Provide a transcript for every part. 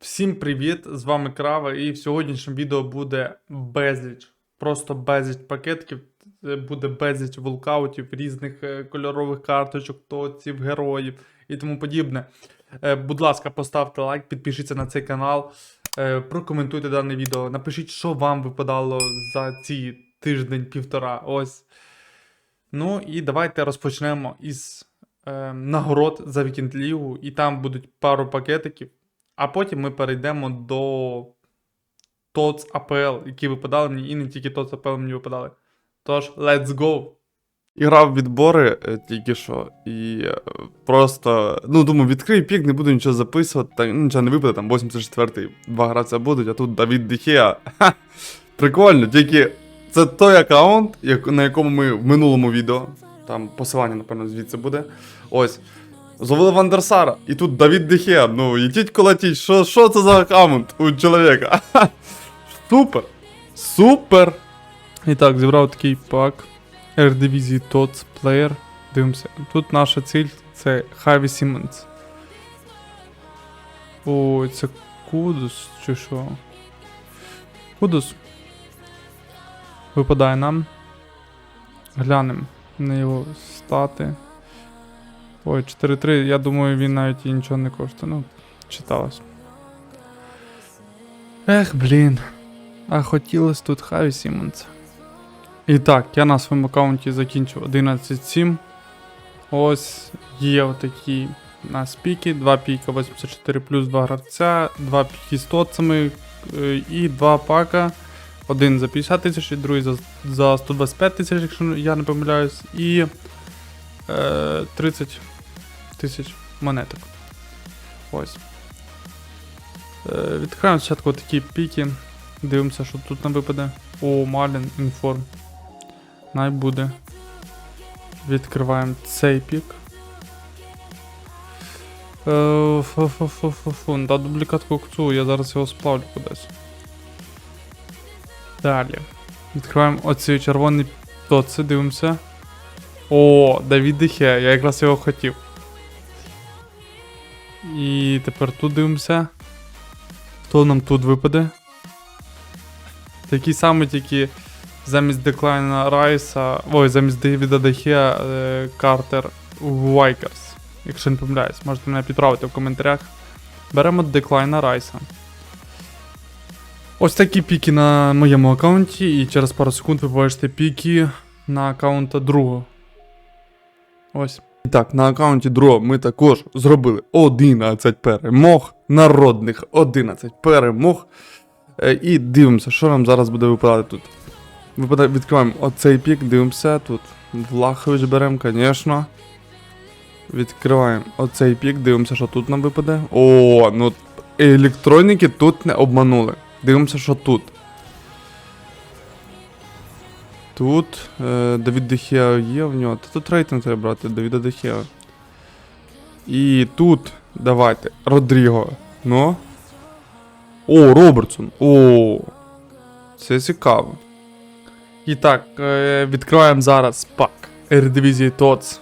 Всім привіт! З вами Крава, і в сьогоднішньому відео буде безліч. Просто безліч пакетиків, е, буде безліч вулкаутів, різних е, кольорових карточок, тоців, героїв і тому подібне. Е, Будь ласка, поставте лайк, підпишіться на цей канал, е, прокоментуйте дане відео, напишіть, що вам випадало за ці тиждень-півтора. Ось. Ну і давайте розпочнемо із е, нагород за вікенд лігу, і там будуть пару пакетиків. А потім ми перейдемо до ТОЦ АПЛ, які випадали мені, і не тільки ТОЦ АПЛ мені випадали. Тож, let's go! І грав відбори е, тільки що, і е, просто, ну, думаю, відкрию пік, не буду нічого записувати, так, ну, нічого не випаде, там 84-й, два гравця будуть, а тут Давід Дехеа. Ха! Прикольно, тільки це той аккаунт, на якому ми в минулому відео, там посилання, напевно, звідси буде. Ось. Зловили Вандерсара, і тут Давід Дехеа, ну, їдіть колотіть, що, що це за аккаунт у чоловіка? Супер! Супер! І так, зібрав такий пак. R-Division TOTS Player. Дивимося. Тут наша ціль це Хаві Сіменс. О, це Кудус чи що? Кудус. Випадає нам. Глянемо на його стати. Ой, 4-3, я думаю, він навіть і нічого не коштує. Ну, читалось. Ех, блін. А хотілося тут Хаві Сімонса. І так, я на своєму аккаунті закінчив 11.7. Ось є отакі у нас піки, 2 піка 84 плюс 2 гравця, 2 піки з тоцами е, і 2 пака. Один за 50 тисяч, і другий за, за 125 тисяч, якщо я не помиляюсь, і 30 тисяч монеток. Ось. Е, відкриваємо спочатку такі піки. Дивимося, що тут нам випаде. О, Малін, інформ. Най буде. Відкриваємо цей пік. Е, Фу-фу-фу-фу-фу. Та дублікат кокцу, я зараз його сплавлю кудись. Далі. Відкриваємо оцей червоний тоци, дивимося. О, Давід Дехе, я якраз його хотів. І тепер тут дивимося. Хто нам тут випаде? Такий самий, тільки замість Деклайна Райса. Ой, замість Девіда Дехе е, Картер Вайкерс. Якщо не помиляюсь, можете мене підправити в коментарях. Беремо Деклайна Райса. Ось такі піки на моєму аккаунті, і через пару секунд ви побачите піки на аккаунта другого. Ось. І так, на аккаунті другого ми також зробили 11 перемог, народних 11 перемог. Е, І дивимося, що нам зараз буде випадати тут. Випадає, відкриваємо оцей пік, дивимося. Тут Влахович беремо, звісно. Відкриваємо оцей пік, дивимося, що тут нам випаде. О, ну електроніки тут не обманули. Дивимося, що тут. Тут е, Давід Дехеа є в нього. Та тут рейтинг треба брати, Давіда Дехеа. І тут давайте. Родріго. Ну. О, Робертсон. О. Це цікаво. І так, е, відкриваємо зараз пак Eredivisie TOTS.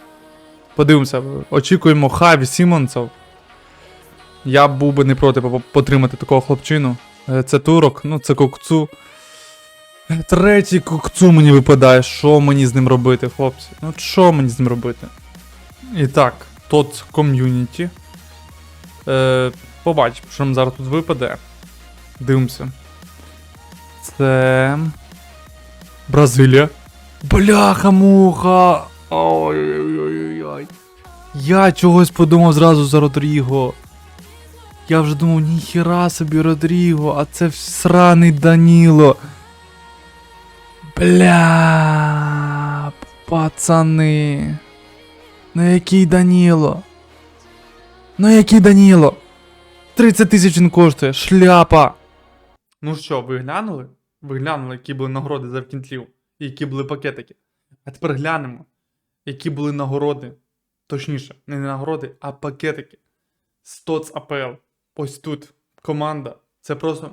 Подивимося, очікуємо Хаві Сімонсов. Я був би не проти по- потримати такого хлопчину. Е, Це турок, ну це кокцу. Третій кокцу мені випадає. Що мені з ним робити, хлопці? Ну що мені з ним робити? І так, TOTS Community. Е, побачимо, що нам зараз тут випаде. Дивимося. Це. Бразилія. Бляха-муха! Ой-ой-ой-ой. Я чогось подумав зразу за Родріго. Я вже думав, ніхіра собі Родріго, а це сраний Даніло. Бля, пацани. Ну який Даніло? Ну який Даніло? 30 тисяч він коштує, шляпа. Ну що, ви глянули? Ви глянули, які були нагороди за вкінтлів, і які були пакетики. А тепер глянемо, які були нагороди. Точніше, не нагороди, а пакетики. Стоц АПЛ. Ось тут команда. Це просто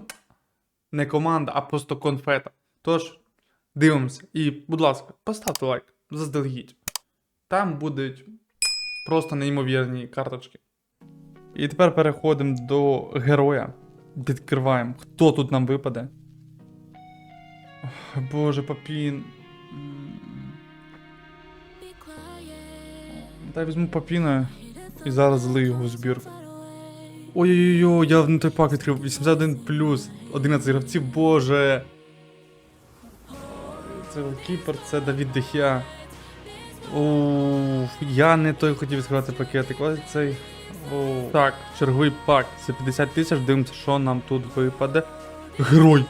не команда, а просто конфета. Тож, дивимося. І, будь ласка, поставте лайк заздалегідь. Там будуть просто неймовірні карточки. І тепер переходимо до героя. Відкриваємо. Хто тут нам випаде? Ох, Боже, папін. Дай візьму папіна і зараз злию його в збірку. Ой-ой-ой, я не той пак відкрив. 81 плюс. 11 гравців, боже. Це Кіпер, це Давід Дехя. Оу, я не той хотів відкривати пакетик. Ось цей. Оу. Так, черговий пак. За 50 тисяч дивимося, що нам тут випаде. Герой.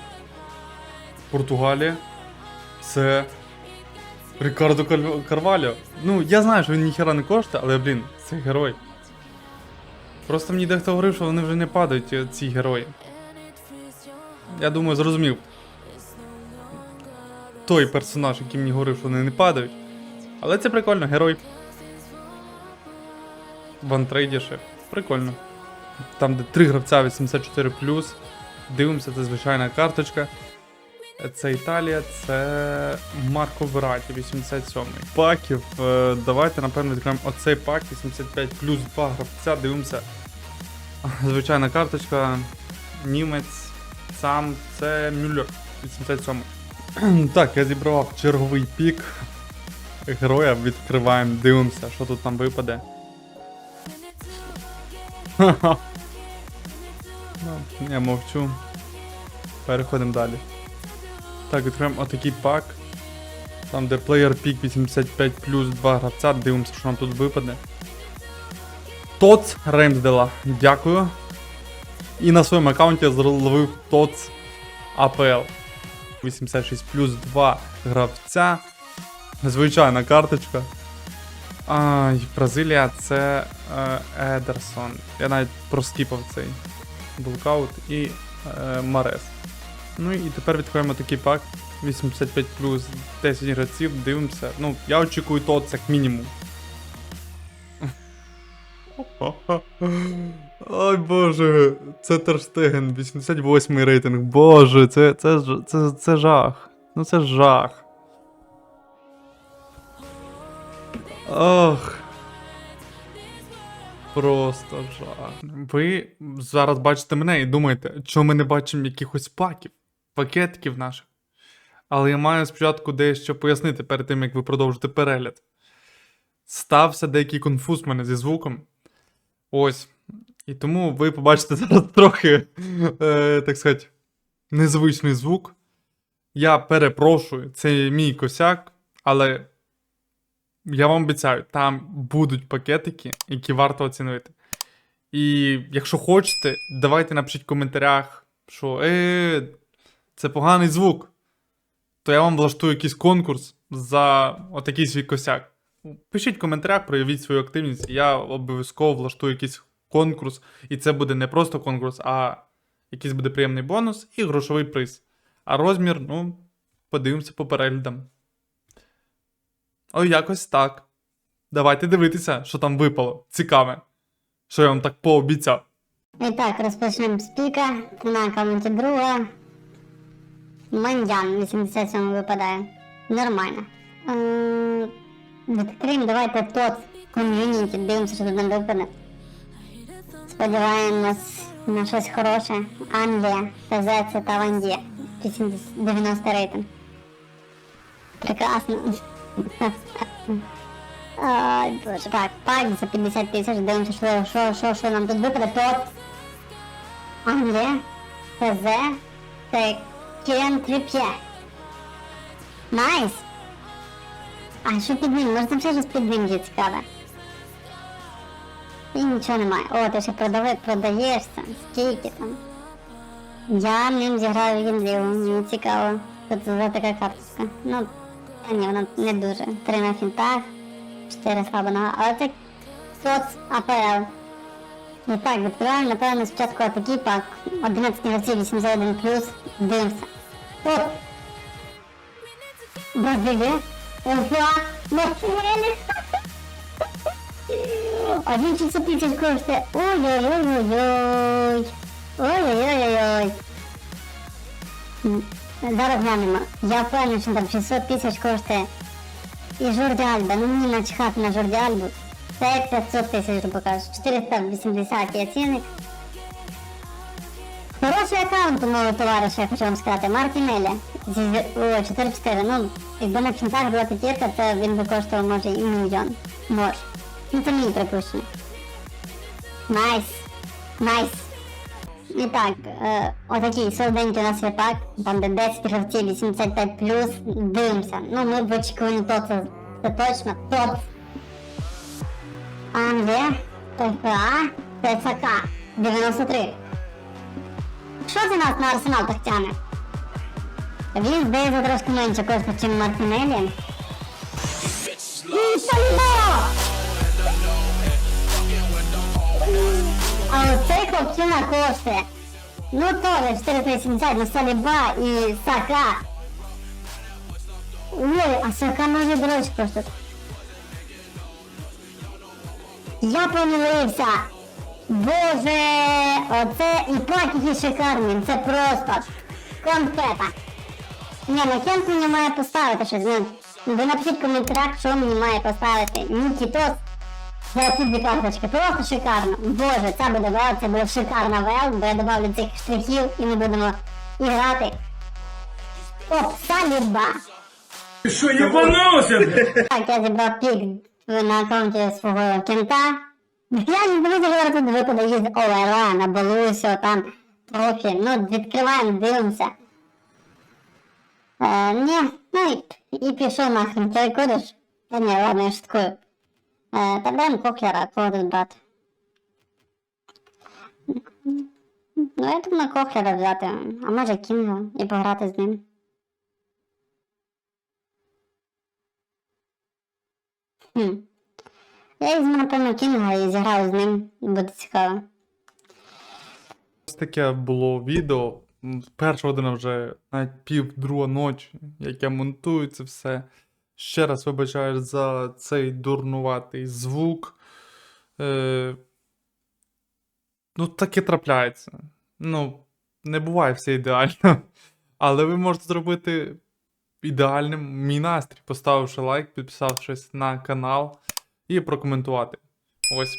Португалія. Це. Рикардо Каль- Карваліо. Ну, я знаю, що він ніхера не коштує, але, блін, це герой. Просто мені дехто говорив, що вони вже не падають, ці герої. Я думаю, зрозумів. Той персонаж, який мені говорив, що вони не падають. Але це прикольно, герой. Вантрейдіше. Прикольно. Там, де три гравця 84. Дивимося, це звичайна карточка. Це Італія, це Марко Вераті, 87 Паків. е, Давайте, напевно, відкриємо оцей пак, 85 плюс 2 гравця. Дивимося. Звичайна карточка. Німець. Сам це Мюллер, 87 Так, я зібрав черговий пік. Героя відкриваємо, дивимося, що тут нам випаде. Ну, я мовчу. Переходимо далі. Так, відкриємо отакий пак. Там, де плеєр пік 85 плюс 2 гравця, дивимося, що нам тут випаде. Тоц Реймсдела. Дякую. І на своєму аккаунті зловив Тоц АПЛ. 86 плюс 2 гравця. Звичайна карточка. Ай, Бразилія це е, Едерсон. Я навіть проскіпав цей блокаут і е, Марес. Ну і тепер відкриємо такий пак. 85 плюс 10 гравців, дивимося. Ну, я очікую тот як мінімум. Ой боже, це Терштеген, 88 рейтинг. Боже, це, це, ж- це, це жах. Ну це жах. Ох. Просто жах. Ви зараз бачите мене і думаєте, чому ми не бачимо якихось паків, пакетиків наших. Але я маю спочатку дещо пояснити перед тим, як ви продовжите перегляд. Стався деякий конфуз в мене зі звуком. Ось. І тому ви побачите зараз трохи, е, так сказати, незвичний звук. Я перепрошую, це мій косяк, але я вам обіцяю, там будуть пакетики, які варто оцінити. І якщо хочете, давайте напишіть в коментарях, що е, це поганий звук. То я вам влаштую якийсь конкурс за отакий свій косяк. Пишіть в коментарях, проявіть свою активність, і я обов'язково влаштую якийсь конкурс. І це буде не просто конкурс, а якийсь буде приємний бонус і грошовий приз. А розмір, ну, подивимося по переглядам. Ой, якось так. Давайте дивитися, що там випало. Цікаве. Що я вам так пообіцяв. І так, розпочнемо з піка. На аккаунті друга. Мандян 87 випадає. Нормально. Е, Відкриємо, давайте тот ком'юніті, дивимося, що тут нам випаде. Сподіваємось на щось хороше. Англія, це Тавандія. 90 рейтинг. Прекрасно. Боже. Так, пак за 50 тисяч, дивимося, що, що, що, що нам тут випаде. Тот. Англія, це Кірен Тріп'є. Найс! А що під ним? Може там ще щось під ним є цікаве? І нічого немає. О, ти ще продавець, продаєшся, скільки там. Я ним зіграю гіндліву, мені цікаво. Тут за така карточка. Ну, ні, вона не дуже. Три на фінтах, чотири слаба нога. Але це соц АПЛ. І ну так, відкриваємо, напевно, спочатку атаки пак. 11 гравців, 81 плюс. Дивимося. О! Бразилія? Уфа! Бразилія! 11 тысяч коштує. Ой-ой-ой-ой-ой. Ой-ой-ой-ой-ой. Зараз глянемо. Я впевнений, що там 600 тисяч коштує. І Жорді Альба. Ну мені начхати на Жорді Альбу. Це як 500 тисяч, грубо кажучи. 480 є. Хороший аккаунт у мого товариша, я хочу вам сказати, Мартінеля. Зі 4-4, ну, якби на кінцях була п'ятірка, то він би коштував, може, і мільйон. Може. Ну це мені припущення. Найс. Найс. І так, е, отакий солоденький у нас є пак, там де 10 гравців 85 плюс. Дивимося. Ну ми в очікуванні топ, це точно топ. Англія, ТФА, ТФК, 93. Що це нас на арсенал так тягне? Він здається трошки менше коштує, ніж Мартинелі. І Салібо! А оцей хлопчина коштує. Ну теж 480, ну Саліба і Сака. Ой, а Сака може дорожче коштує. Я помилився. Боже, оце і пакети шикарні, це просто конфета. Ні, ну Кент мені має поставити щось. Ну, ви напишіть в коментарях, що мені має поставити. Нікітос за дві карточки. Просто шикарно. Боже, це буде вел, це буде шикарна вел, бо я добавлю цих штрихів і ми будемо іграти. Оп, салюба! Ты что, ебанулся, блядь? Так, я зібрав пік на аккаунті свого кента. Я не дивлюся, що зараз тут випаде із ОЛР, на Балусю, там трохи. Ну, відкриваємо, дивимося. Е, ні, ну і, і пішов нахрен, той кодиш. Та ні, ладно, я шуткую. Е, та беремо кохлера, кого тут брати. Ну, я думаю, кохлера взяти, а може Кінга і пограти з ним. Хм. Я візьму, напевно, Кінга і зіграю з ним, буде цікаво. Ось таке було відео. Перша година вже навіть пів друга ночі, як я монтую це все. Ще раз вибачаю за цей дурнуватий звук. Е... Ну, таке трапляється. Ну, не буває все ідеально. Але ви можете зробити ідеальним мій настрій, поставивши лайк, підписавшись на канал і прокоментувати. Ось.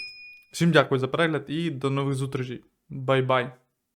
Всім дякую за перегляд і до нових зустрічей. Бай-бай.